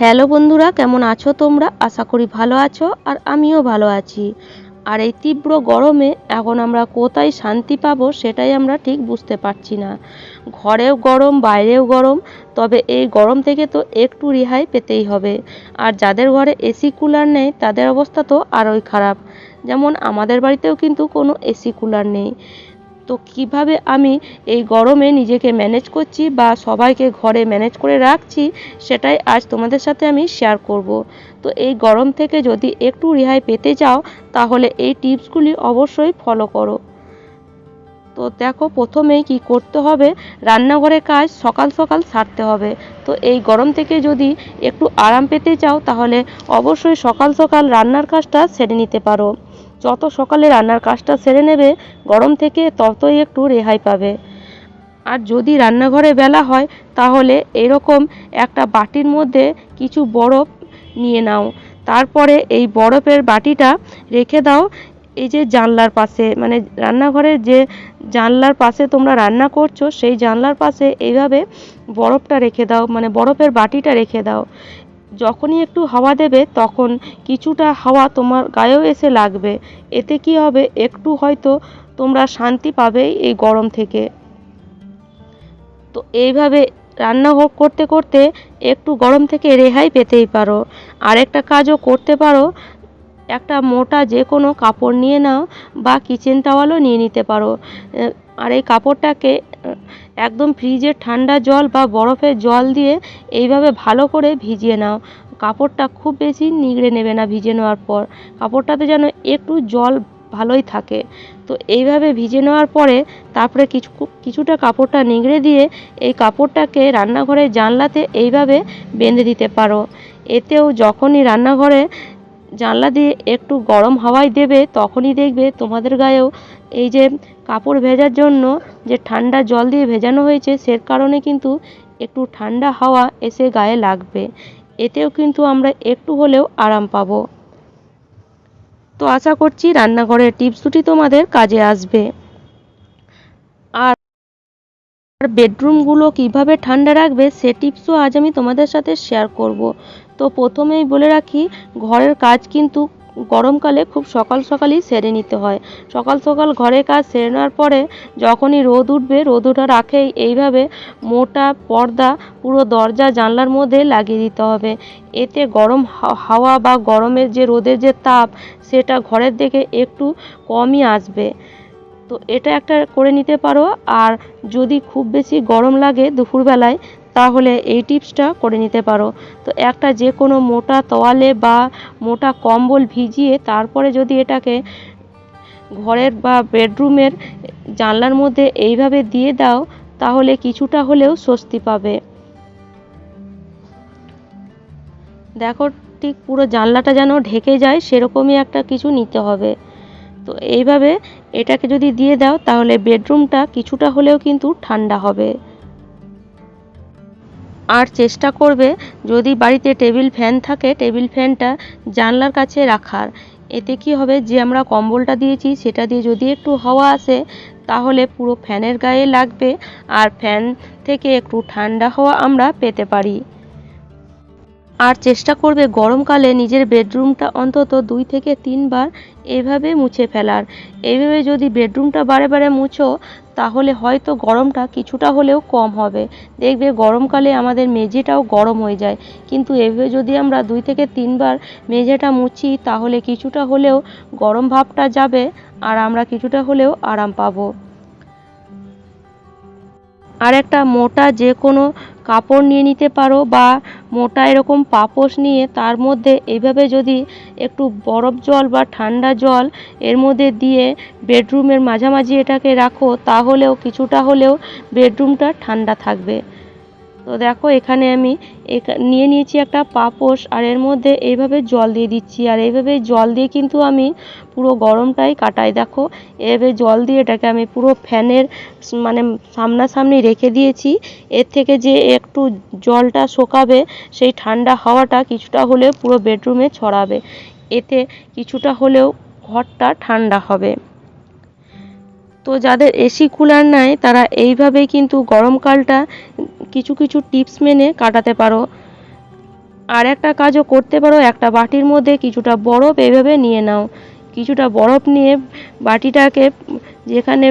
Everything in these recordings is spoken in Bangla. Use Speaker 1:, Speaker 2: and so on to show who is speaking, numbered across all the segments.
Speaker 1: হ্যালো বন্ধুরা, কেমন আছো তোমরা? আশা করি ভালো আছো আর আমিও ভালো আছি। আর এই তীব্র গরমে এখন আমরা কোথায় শান্তি পাবো সেটাই আমরা ঠিক বুঝতে পারছি না। ঘরেও গরম, বাইরেও গরম, তবে এই গরম থেকে তো একটু রেহাই পেতেই হবে। আর যাদের ঘরে এসি কুলার নেই, তাদের অবস্থা তো আরোই খারাপ। যেমন আমাদের বাড়িতেও কিন্তু কোনো এসি কুলার নেই। তো কীভাবে আমি এই গরমে নিজেকে ম্যানেজ করছি বা সবাইকে ঘরে ম্যানেজ করে রাখছি, সেটাই আজ তোমাদের সাথে আমি শেয়ার করব। তো এই গরম থেকে যদি একটু রেহাই পেতে চাও, তাহলে এই টিপসগুলি অবশ্যই ফলো করো। তো দেখো প্রথমেই কি করতে হবে, রান্নাঘরের কাজ সকাল সকাল সারতে হবে। তো এই গরম থেকে যদি একটু আরাম পেতে চাও, তাহলে অবশ্যই সকাল সকাল রান্নার কাজটা সেরে নিতে পারো। যত সকালে রান্নার কাজটা সেরে নেবে, গরম থেকে ততই একটু রেহাই পাবে। আর যদি রান্নাঘরে বেলা হয়, তাহলে এরকম একটা বাটির মধ্যে কিছু বরফ নিয়ে নাও। তারপরে এই বরফের বাটিটা রেখে দাও, এই যে জানলার পাশে। মানে রান্নাঘরের যে জানলার পাশে তোমরা রান্না করছ, সেই জানলার পাশে এইভাবে বরফটা রেখে দাও মানে বরফের বাটিটা রেখে দাও। যখনই একটু হাওয়া দেবে, তখন কিছুটা হাওয়া তোমার গায়েও এসে লাগবে। এতে কি হবে? একটু হয়তো তোমরা শান্তি পাবে এই গরম থেকে। তো এইভাবে রান্না করতে করতে একটু গরম থেকে রেহাই পেতেই পারো। আরেকটা কাজও করতে পারো। একটা মোটা যে কোনো কাপড় নিয়ে নাও বা কিচেন টাওয়ালও নিয়ে নিতে পারো। আর এই কাপড়টাকে একদম ফ্রিজের ঠান্ডা জল বা বরফের জল দিয়ে এইভাবে ভালো করে ভিজিয়ে নাও। কাপড়টা খুব বেশি নিংড়ে নেবে না ভিজে নেওয়ার পর। কাপড়টাতে যেন একটু জল ভালোই থাকে। তো এইভাবে ভিজে নেওয়ার পরে তারপরে কিছু, কিছুটা কাপড়টা নিংড়ে দিয়ে এই কাপড়টাকে রান্নাঘরের জানলাতে এইভাবে বেঁধে দিতে পারো। এতেও যখনই রান্নাঘরে জানলা দিয়ে একটু গরম হাওয়াই দেবে, তখনই দেখবে তোমাদের গায়েও এই যে কাপড় ভেজার জন্য যে ঠান্ডা জল দিয়ে ভেজানো হয়েছে সে কারণে কিন্তু একটু ঠান্ডা হাওয়া এসে গায়ে লাগবে। এতেও কিন্তু আমরা একটু হলেও আরাম পাবো। তো আশা করছি রান্নাঘরের টিপস দুটি তোমাদের কাজে আসবে। আর বেডরুমগুলো কীভাবে ঠান্ডা রাখবে, সে টিপসও আজ আমি তোমাদের সাথে শেয়ার করব। তো প্রথমেই বলে রাখি, ঘরের কাজ কিন্তু গরমকালে খুব সকাল সকালই সেরে নিতে হয়। সকাল সকাল ঘরের কাজ সেরে নেওয়ার পরে যখনই রোদ উঠবে, রোদ ওঠার আগেই এইভাবে মোটা পর্দা পুরো দরজা জানলার মধ্যে লাগিয়ে দিতে হবে। এতে গরম হাওয়া বা গরমের যে রোদের যে তাপ, সেটা ঘরের দিকে একটু কমই আসবে। তো এটা একটা করে নিতে পারো। আর যদি খুব বেশি গরম লাগে দুপুরবেলায় তাহলে এই টিপসটা করে নিতে পারো। তো একটা যে কোনো মোটা তোয়ালে বা মোটা কম্বল ভিজিয়ে তারপরে যদি এটাকে ঘরের বা বেডরুমের জানলার মধ্যে এইভাবে দিয়ে দাও, তাহলে কিছুটা হলেও স্বস্তি পাবে। দেখো, ঠিক পুরো জানলাটা যেন ঢেকে যায়, সেরকমই একটা কিছু নিতে হবে। তো এইভাবে এটাকে যদি দিয়ে দাও, তাহলে বেডরুমটা কিছুটা হলেও কিন্তু ঠান্ডা হবে। আর চেষ্টা করবে যদি বাড়িতে টেবিল ফ্যান থাকে, টেবিল ফ্যানটা জানলার কাছে রাখার। এতে কি হবে? যে আমরা কম্বলটা দিয়েছি, সেটা দিয়ে যদি একটু হাওয়া আসে, তাহলে পুরো ফ্যানের গায়ে লাগবে। আর ফ্যান থেকে একটু ঠান্ডা হাওয়া আমরা পেতে পারি। আর চেষ্টা করবে গরমকালে নিজের বেডরুমটা অন্তত দুই থেকে তিনবার এভাবে মুছে ফেলার। এইভাবে যদি বেডরুমটা বারে বারে মুছো, তাহলে হয়তো গরমটা কিছুটা হলেও কম হবে। দেখবে গরমকালে আমাদের মেঝেটাও গরম হয়ে যায়। কিন্তু এভাবে যদি আমরা দুই থেকে তিনবার মেঝেটা মুছি, তাহলে কিছুটা হলেও গরম ভাবটা যাবে আর আমরা কিছুটা হলেও আরাম পাবো। আর একটা মোটা যে কোনো কাপড় নিয়ে নিতে পারো বা মোটা এরকম পাপোশ নিয়ে তার মধ্যে এইভাবে যদি একটু বরফ জল বা ঠান্ডা জল এর মধ্যে দিয়ে বেডরুমের মাঝামাঝি এটাকে রাখো, তাহলেও কিছুটা হলেও বেডরুমটা ঠান্ডা থাকবে। তো দেখো, এখানে আমি নিয়ে নিয়েছি একটা পাপোশ আর এর মধ্যে এইভাবে জল দিয়ে দিচ্ছি। আর এইভাবে জল দিয়ে কিন্তু আমি পুরো গরমটাই কাটাই। দেখো এভাবে জল দিয়ে এটাকে আমি পুরো ফ্যানের মানে সামনাসামনি রেখে দিয়েছি। এর থেকে যে একটু জলটা শোকাবে, সেই ঠান্ডা হাওয়াটা কিছুটা হলেও পুরো বেডরুমে ছড়াবে। এতে কিছুটা হলেও ঘরটা ঠান্ডা হবে। তো যাদের এসি কুলার নাই, তারা এইভাবেই কিন্তু গরমকালটা কিছু কিছু টিপস মেনে কাটাতে পারো। আর একটা কাজও করতে পারো, একটা বাটির মধ্যে কিছুটা বরফ এইভাবে নিয়ে নাও। কিছুটা বরফ নিয়ে বাটিটাকে যেখানে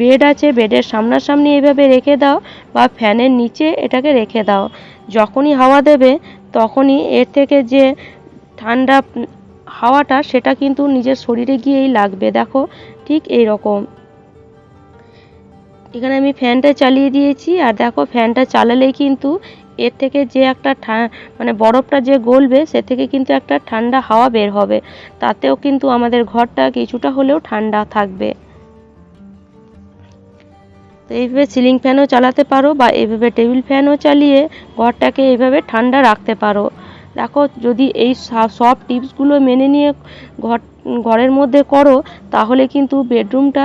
Speaker 1: বেড আছে, বেডের সামনাসামনি এইভাবে রেখে দাও বা ফ্যানের নিচে এটাকে রেখে দাও। যখনই হাওয়া দেবে, তখনই এর থেকে যে ঠান্ডা হাওয়াটা, সেটা কিন্তু নিজের শরীরে গিয়েই লাগবে। দেখো, ঠিক এই রকম এখানে আমি ফ্যানটা চালিয়ে দিয়েছি, আর দেখো ফ্যানটা চালালেই কিন্তু এর থেকে যে একটা মানে বরফটা যে গলবে, সে থেকে কিন্তু একটা ঠান্ডা হাওয়া বের হবে। তাতেও কিন্তু আমাদের ঘরটা কিছুটা হলেও ঠান্ডা থাকবে। তো এইভাবে সিলিং ফ্যানও চালাতে পারো, বা এইভাবে টেবিল ফ্যানও চালিয়ে ঘরটাকে এইভাবে ঠান্ডা রাখতে পারো। দেখো যদি এই সব টিপসগুলো মেনে নিয়ে ঘর ঘরের মধ্যে করো, তাহলে কিন্তু বেডরুমটা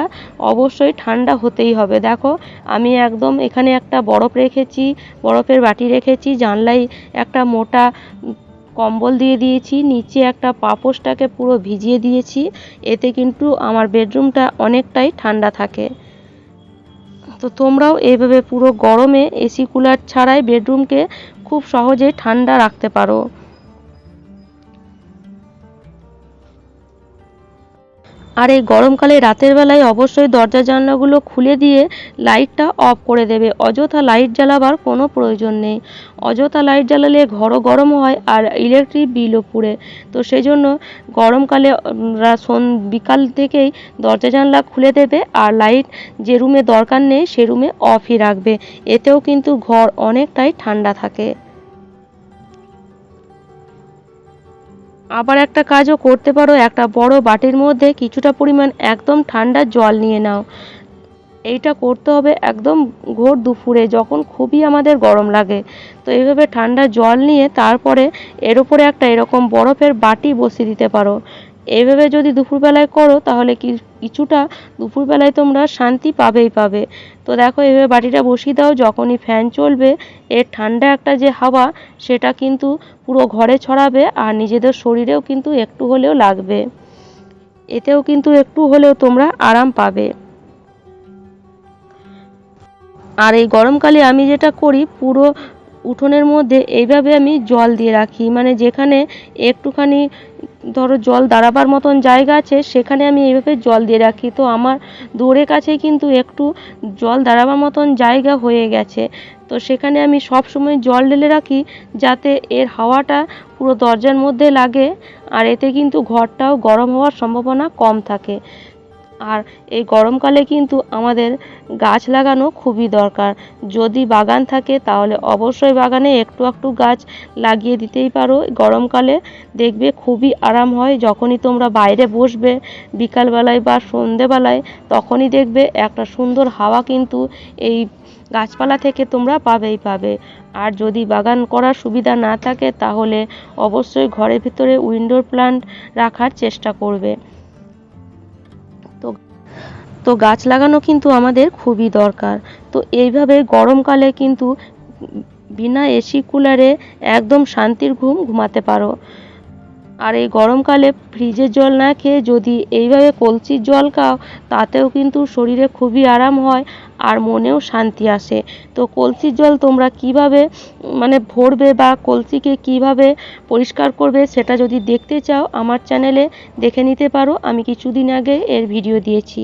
Speaker 1: অবশ্যই ঠান্ডা হতেই হবে। দেখো, আমি একদম এখানে একটা বরফ রেখেছি, বরফের বাটি রেখেছি, জানলায় একটা মোটা কম্বল দিয়ে দিয়েছি, নিচে একটা পাপোশটাকে পুরো ভিজিয়ে দিয়েছি, এতে কিন্তু আমার বেডরুমটা অনেকটাই ঠান্ডা থাকে। তো তোমরাও এইভাবে পুরো গরমে এসি কুলার ছাড়াই বেডরুমকে খুব সহজেই ঠান্ডা রাখতে পারো। আর এই গরমকালে রাতের বেলায় অবশ্যই দরজা জানলাগুলো খুলে দিয়ে লাইটটা অফ করে দেবে। অযথা লাইট জ্বালাবার কোনো প্রয়োজন নেই। অযথা লাইট জ্বালালে ঘরও গরম হয় আর ইলেকট্রিক বিলও পুড়ে। তো সেই জন্য গরমকালে বিকাল থেকেই দরজা জানলা খুলে দেবে আর লাইট যে রুমে দরকার নেই, সে রুমে অফই রাখবে। এতেও কিন্তু ঘর অনেকটাই ঠান্ডা থাকে। আবার একটা কাজও করতে পারো, একটা বড় বাটির মধ্যে কিছুটা পরিমাণ একদম ঠান্ডা জল নিয়ে নাও। এইটা করতে হবে একদম ঘোর দুপুরে, যখন খুবই আমাদের গরম লাগে। তো এইভাবে ঠান্ডা জল নিয়ে তারপরে এর উপরে একটা এরকম বরফের বাটি বসিয়ে দিতে পারো। এইভাবে যদি দুপুরবেলায় করো, তাহলে কি কিছুটা দুপুরবেলায় তোমরা শান্তি পাবেই পাবে। তো দেখো, এভাবে বাটিটা বসিয়ে দাও, যখনই ফ্যান চলবে, এর ঠান্ডা একটা যে হাওয়া, সেটা কিন্তু পুরো ঘরে ছড়াবে আর নিজেদের শরীরেও কিন্তু একটু হলেও লাগবে। এতেও কিন্তু একটু হলেও তোমরা আরাম পাবে। আর এই গরমকালে আমি যেটা করি, পুরো উঠোনের মধ্যে এইভাবে আমি জল দিয়ে রাখি। মানে যেখানে একটুখানি ধরো জল দাঁড়াবার মতন জায়গা আছে, সেখানে আমি এইভাবে জল দিয়ে রাখি। তো আমার দৌড়ের কাছে কিন্তু একটু জল দাঁড়াবার মতন জায়গা হয়ে গেছে। তো সেখানে আমি সব সময় জল ঢেলে রাখি যাতে এর হাওয়াটা পুরো দরজার মধ্যে লাগে, আর এতে কিন্তু ঘরটাও গরম হওয়ার সম্ভাবনা কম থাকে। আর এই গরমকালে কিন্তু আমাদের গাছ লাগানো খুবই দরকার। যদি বাগান থাকে তাহলে অবশ্যই বাগানে একটু একটু গাছ লাগিয়ে দিতেই পারো। গরমকালে দেখবে খুবই আরাম হয়। যখনই তোমরা বাইরে বসবে বিকালবেলায় বা সন্ধেবেলায়, তখনই দেখবে একটা সুন্দর হাওয়া কিন্তু এই গাছপালা থেকে তোমরা পাবেই পাবে। আর যদি বাগান করার সুবিধা না থাকে তাহলে অবশ্যই ঘরের ভিতরে উইন্ডোর প্লান্ট রাখার চেষ্টা করবে। তো গাছ লাগানো কিন্তু আমাদের খুবই দরকার। তো এইভাবে গরমকালে কিন্তু বিনা এসি কুলারে একদম শান্তির ঘুম ঘুমাতে পারো। আর এই গরমকালে ফ্রিজের জল না খেয়ে যদি এইভাবে কলসির জল খাও, তাতেও কিন্তু শরীরে খুবই আরাম হয় আর মনেও শান্তি আসে। তো কলসির জল তোমরা কীভাবে মানে ভরবে বা কলসিকে কীভাবে পরিষ্কার করবে সেটা যদি দেখতে চাও, আমার চ্যানেলে দেখে নিতে পারো। আমি কিছুদিন আগে এর ভিডিও দিয়েছি।